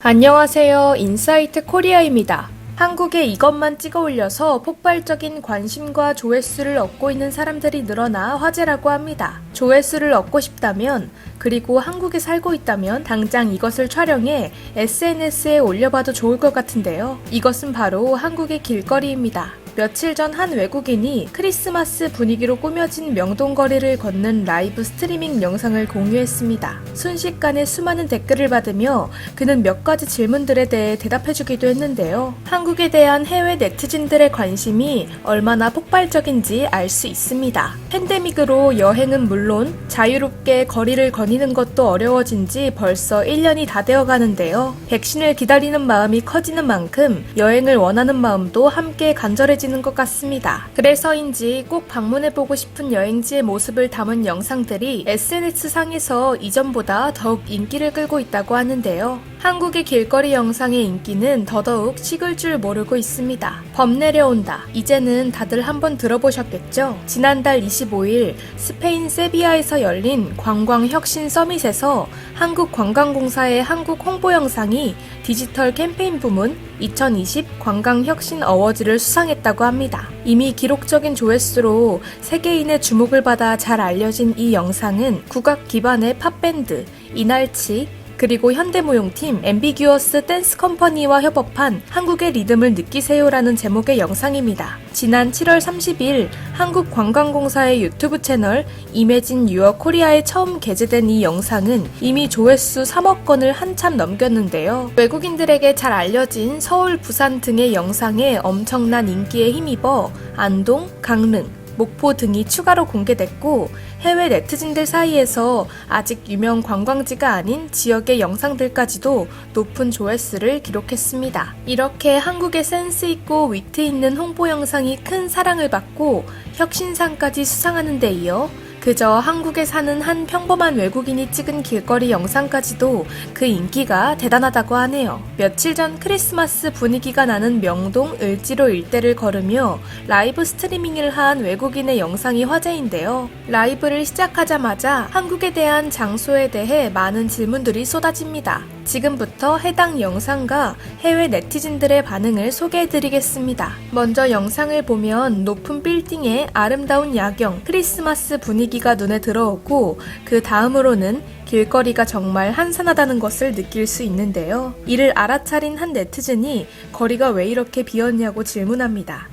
안녕하세요. 인사이트 코리아입니다. 한국에 이것만 찍어 올려서 폭발적인 관심과 조회수를 얻고 있는 사람들이 늘어나 화제라고 합니다. 조회수를 얻고 싶다면, 그리고 한국에 살고 있다면 당장 이것을 촬영해 SNS에 올려봐도 좋을 것 같은데요. 이것은 바로 한국의 길거리입니다. 며칠 전 한 외국인이 크리스마스 분위기로 꾸며진 명동거리를 걷는 라이브 스트리밍 영상을 공유했습니다. 순식간에 수많은 댓글을 받으며 그는 몇 가지 질문들에 대해 대답해주기도 했는데요. 한국에 대한 해외 네티즌들의 관심이 얼마나 폭발적인지 알 수 있습니다. 팬데믹으로 여행은 물론 자유롭게 거리를 거니는 것도 어려워진 지 벌써 1년이 다 되어 가는데요. 백신을 기다리는 마음이 커지는 만큼 여행을 원하는 마음도 함께 간절해지는 것 같습니다. 그래서인지 꼭 방문해보고 싶은 여행지의 모습을 담은 영상들이 SNS상에서 이전보다 더욱 인기를 끌고 있다고 하는데요. 한국의 길거리 영상의 인기는 더더욱 식을 줄 모르고 있습니다. 범 내려온다. 이제는 다들 한번 들어보셨겠죠? 지난달 25일 스페인 세비야에서 열린 관광혁신 서밋에서 한국관광공사의 한국 홍보 영상이 디지털 캠페인 부문 2020 관광혁신 어워즈를 수상했다고 합니다. 이미 기록적인 조회수로 세계인의 주목을 받아 잘 알려진 이 영상은 국악 기반의 팝밴드 이날치 그리고 현대무용팀 앰비규어스 댄스 컴퍼니와 협업한 한국의 리듬을 느끼세요라는 제목의 영상입니다. 지난 7월 30일 한국관광공사의 유튜브 채널 이매진 유어 코리아에 처음 게재된 이 영상은 이미 조회수 3억 건을 한참 넘겼는데요. 외국인들에게 잘 알려진 서울, 부산 등의 영상에 엄청난 인기에 힘입어 안동, 강릉, 목포 등이 추가로 공개됐고 해외 네티즌들 사이에서 아직 유명 관광지가 아닌 지역의 영상들까지도 높은 조회수를 기록했습니다. 이렇게 한국의 센스 있고 위트 있는 홍보 영상이 큰 사랑을 받고 혁신상까지 수상하는 데 이어 그저 한국에 사는 한 평범한 외국인이 찍은 길거리 영상까지도 그 인기가 대단하다고 하네요. 며칠 전 크리스마스 분위기가 나는 명동 을지로 일대를 걸으며 라이브 스트리밍을 한 외국인의 영상이 화제인데요. 라이브를 시작하자마자 한국에 대한 장소에 대해 많은 질문들이 쏟아집니다. 지금부터 해당 영상과 해외 네티즌들의 반응을 소개해드리겠습니다. 먼저 영상을 보면 높은 빌딩의 아름다운 야경, 크리스마스 분위기 가 눈에 들어오고 그 다음으로는 길거리가 정말 한산하다는 것을 느낄 수 있는데요. 이를 알아차린 한 네티즌이 거리가 왜 이렇게 비었냐고 질문합니다.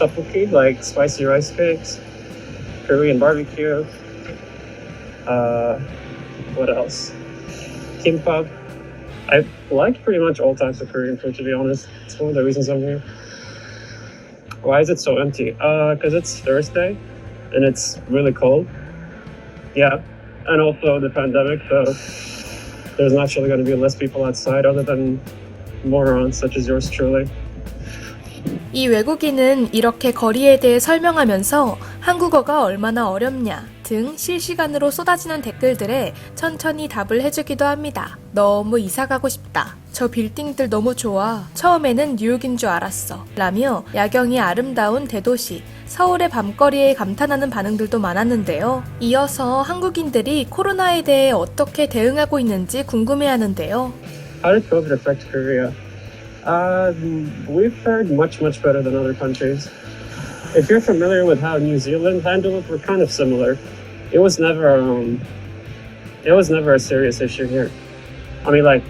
tteokbokki, like spicy rice cakes, Korean barbecue. Uh, what else? Kimbap. I like pretty much all types of Korean food, to be honest. It's one of the reasons I'm here. Why is it so empty? Uh, because it's Thursday and it's really cold. Yeah, and also the pandemic, so there's naturally going to be less people outside other than morons such as yours truly. 이 외국인은 이렇게 거리에 대해 설명하면서 한국어가 얼마나 어렵냐 등 실시간으로 쏟아지는 댓글들에 천천히 답을 해주기도 합니다. 너무 이사 가고 싶다. 저 빌딩들 너무 좋아. 처음에는 뉴욕인 줄 알았어. 라며 야경이 아름다운 대도시, 서울의 밤거리에 감탄하는 반응들도 많았는데요. 이어서 한국인들이 코로나에 대해 어떻게 대응하고 있는지 궁금해 하는데요. How did COVID affect Korea? Uh, we've fared much, much better than other countries. If you're familiar with how New Zealand handled it, we're kind of similar. It was never, um, it was never a serious issue here. I mean, like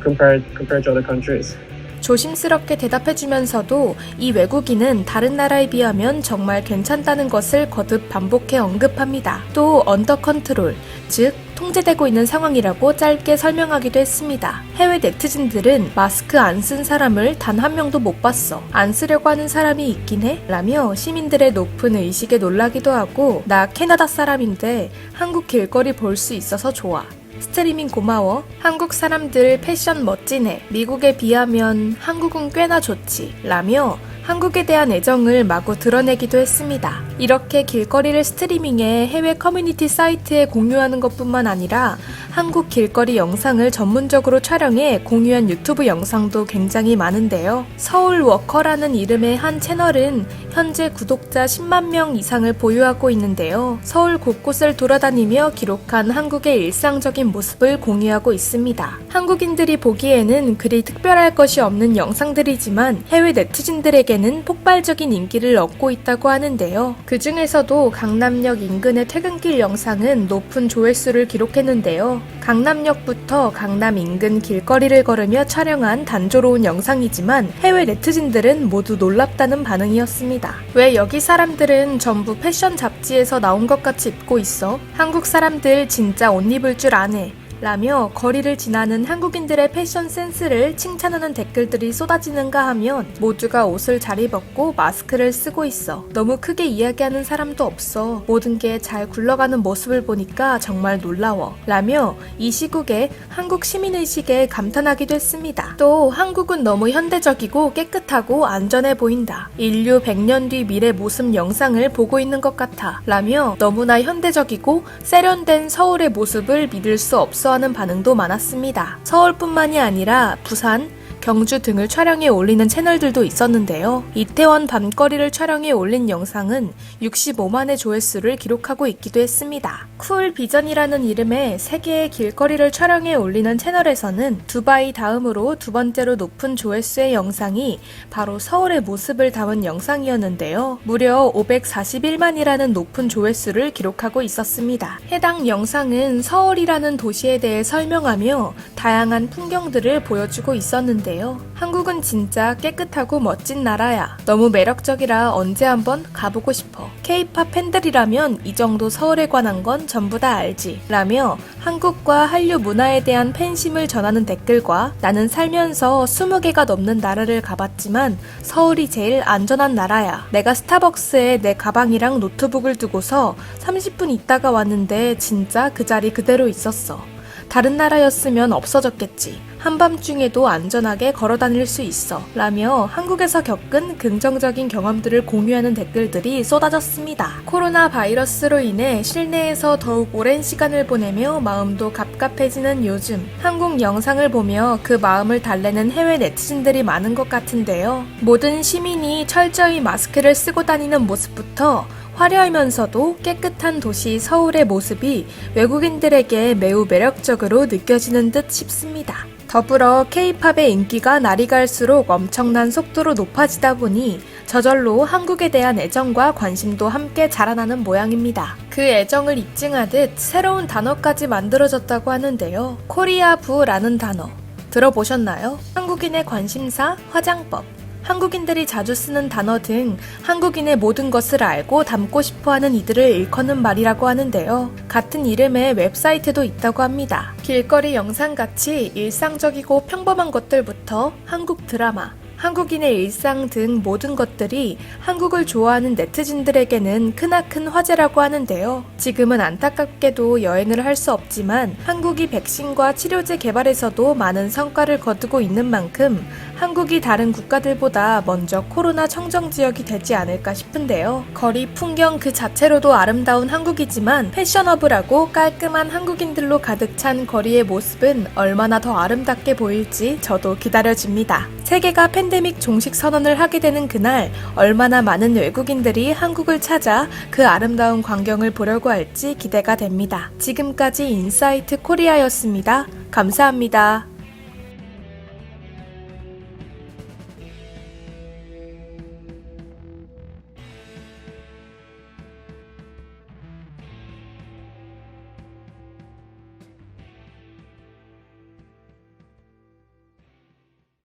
compared compared to other countries. 조심스럽게 대답해주면서도 이 외국인은 다른 나라에 비하면 정말 괜찮다는 것을 거듭 반복해 언급합니다. 또 언더 컨트롤, 즉 통제되고 있는 상황이라고 짧게 설명하기도 했습니다. 해외 네티즌들은 마스크 안 쓴 사람을 단 한 명도 못 봤어. 안 쓰려고 하는 사람이 있긴 해? 라며 시민들의 높은 의식에 놀라기도 하고 나 캐나다 사람인데 한국 길거리 볼 수 있어서 좋아. 스트리밍 고마워. 한국 사람들 패션 멋지네. 미국에 비하면 한국은 꽤나 좋지. 라며 한국에 대한 애정을 마구 드러내기도 했습니다. 이렇게 길거리를 스트리밍해 해외 커뮤니티 사이트에 공유하는 것뿐만 아니라 한국 길거리 영상을 전문적으로 촬영해 공유한 유튜브 영상도 굉장히 많은데요. 서울 워커라는 이름의 한 채널은 현재 구독자 10만 명 이상을 보유하고 있는데요. 서울 곳곳을 돌아다니며 기록한 한국의 일상적인 모습을 공유하고 있습니다. 한국인들이 보기에는 그리 특별할 것이 없는 영상들이지만 해외 네티즌들에게 는 폭발적인 인기를 얻고 있다고 하는데요. 그 중에서도 강남역 인근의 퇴근길 영상은 높은 조회수를 기록했는데요. 강남역부터 강남 인근 길거리를 걸으며 촬영한 단조로운 영상이지만 해외 네티즌들은 모두 놀랍다는 반응이었습니다. 왜 여기 사람들은 전부 패션 잡지에서 나온 것 같이 입고 있어? 한국 사람들 진짜 옷 입을 줄 아네. 라며 거리를 지나는 한국인들의 패션 센스를 칭찬하는 댓글들이 쏟아지는가 하면 모두가 옷을 잘 입었고 마스크를 쓰고 있어. 너무 크게 이야기하는 사람도 없어. 모든 게 잘 굴러가는 모습을 보니까 정말 놀라워. 라며 이 시국에 한국 시민의식에 감탄하기도 했습니다. 또 한국은 너무 현대적이고 깨끗하고 안전해 보인다. 인류 100년 뒤 미래 모습 영상을 보고 있는 것 같아. 라며 너무나 현대적이고 세련된 서울의 모습을 믿을 수 없어 하는 반응도 많았습니다. 서울뿐만이 아니라 부산, 경주 등을 촬영해 올리는 채널들도 있었는데요. 이태원 밤거리를 촬영해 올린 영상은 65만의 조회수를 기록하고 있기도 했습니다. 쿨 비전이라는 이름의 세계의 길거리를 촬영해 올리는 채널에서는 두바이 다음으로 두 번째로 높은 조회수의 영상이 바로 서울의 모습을 담은 영상이었는데요. 무려 541만이라는 높은 조회수를 기록하고 있었습니다. 해당 영상은 서울이라는 도시에 대해 설명하며 다양한 풍경들을 보여주고 있었는데 요. 한국은 진짜 깨끗하고 멋진 나라야. 너무 매력적이라 언제 한번 가보고 싶어. K-팝 팬들이라면 이 정도 서울에 관한 건 전부 다 알지. 라며 한국과 한류 문화에 대한 팬심을 전하는 댓글과 나는 살면서 20개가 넘는 나라를 가봤지만 서울이 제일 안전한 나라야. 내가 스타벅스에 내 가방이랑 노트북을 두고서 30분 있다가 왔는데 진짜 그 자리 그대로 있었어. 다른 나라였으면 없어졌겠지. 한밤중에도 안전하게 걸어 다닐 수 있어. 라며 한국에서 겪은 긍정적인 경험들을 공유하는 댓글들이 쏟아졌습니다. 코로나 바이러스로 인해 실내에서 더욱 오랜 시간을 보내며 마음도 갑갑해지는 요즘. 한국 영상을 보며 그 마음을 달래는 해외 네티즌들이 많은 것 같은데요. 모든 시민이 철저히 마스크를 쓰고 다니는 모습부터 화려하면서도 깨끗한 도시 서울의 모습이 외국인들에게 매우 매력적으로 느껴지는 듯 싶습니다. 더불어 K-팝의 인기가 날이 갈수록 엄청난 속도로 높아지다 보니 저절로 한국에 대한 애정과 관심도 함께 자라나는 모양입니다. 그 애정을 입증하듯 새로운 단어까지 만들어졌다고 하는데요. 코리아부라는 단어. 들어보셨나요? 한국인의 관심사, 화장법. 한국인들이 자주 쓰는 단어 등 한국인의 모든 것을 알고 담고 싶어 하는 이들을 일컫는 말이라고 하는데요. 같은 이름의 웹사이트도 있다고 합니다. 길거리 영상같이 일상적이고 평범한 것들부터 한국 드라마, 한국인의 일상 등 모든 것들이 한국을 좋아하는 네티즌들에게는 크나큰 화제라고 하는데요. 지금은 안타깝게도 여행을 할 수 없지만 한국이 백신과 치료제 개발에서도 많은 성과를 거두고 있는 만큼 한국이 다른 국가들보다 먼저 코로나 청정 지역이 되지 않을까 싶은데요. 거리 풍경 그 자체로도 아름다운 한국이지만 패셔너블하고 깔끔한 한국인들로 가득 찬 거리의 모습은 얼마나 더 아름답게 보일지 저도 기다려집니다. 세계가 팬데믹 종식 선언을 하게 되는 그날 얼마나 많은 외국인들이 한국을 찾아 그 아름다운 광경을 보려고 할지 기대가 됩니다. 지금까지 인사이트 코리아였습니다. 감사합니다.